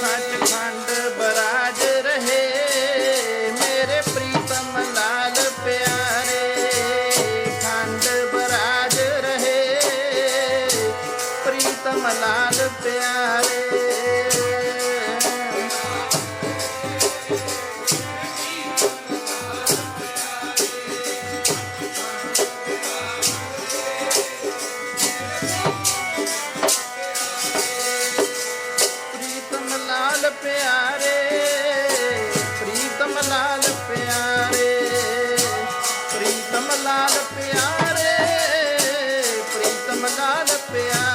ਸੱਚਖੰਡ ਬਰਾਜ ਰਹੇ ਮੇਰੇ ਪ੍ਰੀਤਮ ਲਾਲ ਪਿਆਰੇ। ਖੰਡ ਬਰਾਜ ਰਹੇ ਪ੍ਰੀਤਮ ਲਾਲ ਪਿਆਰੇ। ਪਿਆਰੇ ਪ੍ਰੀਤਮ ਲਾਲ ਪਿਆਰੇ ਪ੍ਰੀਤਮ ਲਾਲ ਪਿਆਰੇ ਪ੍ਰੀਤਮ ਲਾਲ ਪਿਆਰੇ।